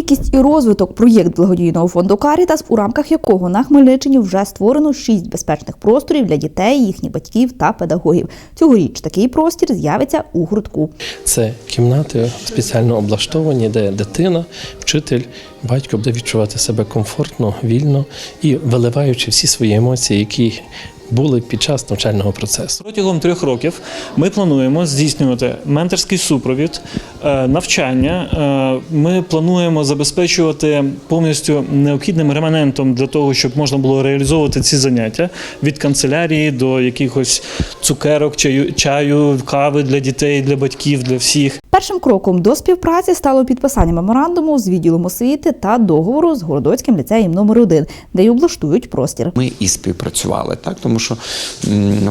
Стійкість і розвиток проєкт благодійного фонду Карітас, у рамках якого на Хмельниччині вже створено шість безпечних просторів для дітей, їхніх батьків та педагогів. Цьогоріч такий простір з'явиться у гуртку. Це кімнати спеціально облаштовані, де дитина, вчитель, батько буде відчувати себе комфортно, вільно і виливаючи всі свої емоції, які були під час навчального процесу. Протягом трьох років ми плануємо здійснювати менторський супровід, е, навчання. Е, Ми плануємо забезпечувати повністю необхідним реманентом для того, щоб можна було реалізовувати ці заняття від канцелярії до якихось цукерок, чаю, чаю, кави для дітей, для батьків, для всіх. Першим кроком до співпраці стало підписання меморандуму з відділом освіти та договору з Городоцьким ліцеєм номер 1 де й облаштують простір. Ми і співпрацювали, так тому що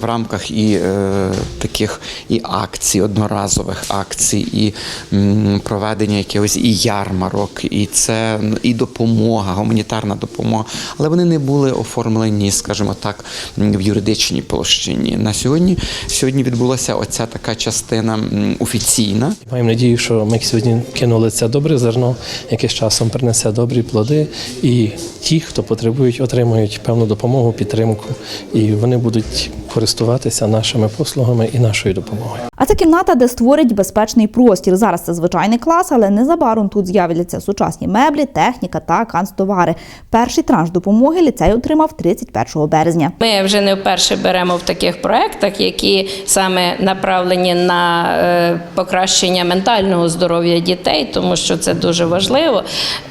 в рамках і е, таких і акцій, одноразових акцій, і м, проведення якихось і ярмарок, і це і допомога, гуманітарна допомога, але вони не були оформлені, скажімо так, в юридичній площині. На сьогодні сьогодні відбулася оця така частина офіційна. Маємо надію, що ми сьогодні кинули це добре зерно, яке з часом принесе добрі плоди, і ті, хто потребують, отримують певну допомогу, підтримку, і вони будуть користуватися нашими послугами і нашою допомогою. А це кімната, де створять безпечний простір. Зараз це звичайний клас, але незабаром тут з'являться сучасні меблі, техніка та канцтовари. Перший транш допомоги ліцей отримав 31 березня. Ми вже не вперше беремо в таких проєктах, які саме направлені на е, покращення ментального здоров'я дітей, тому що це дуже важливо.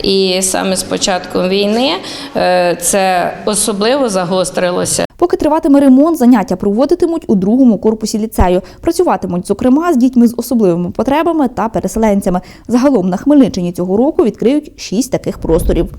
І саме з початком війни е, це особливо загострилося. Поки триватиме ремонт, заняття проводитимуть у другому корпусі ліцею. Працюватимуть, зокрема, з дітьми з особливими потребами та переселенцями. Загалом на Хмельниччині цього року відкриють шість таких просторів.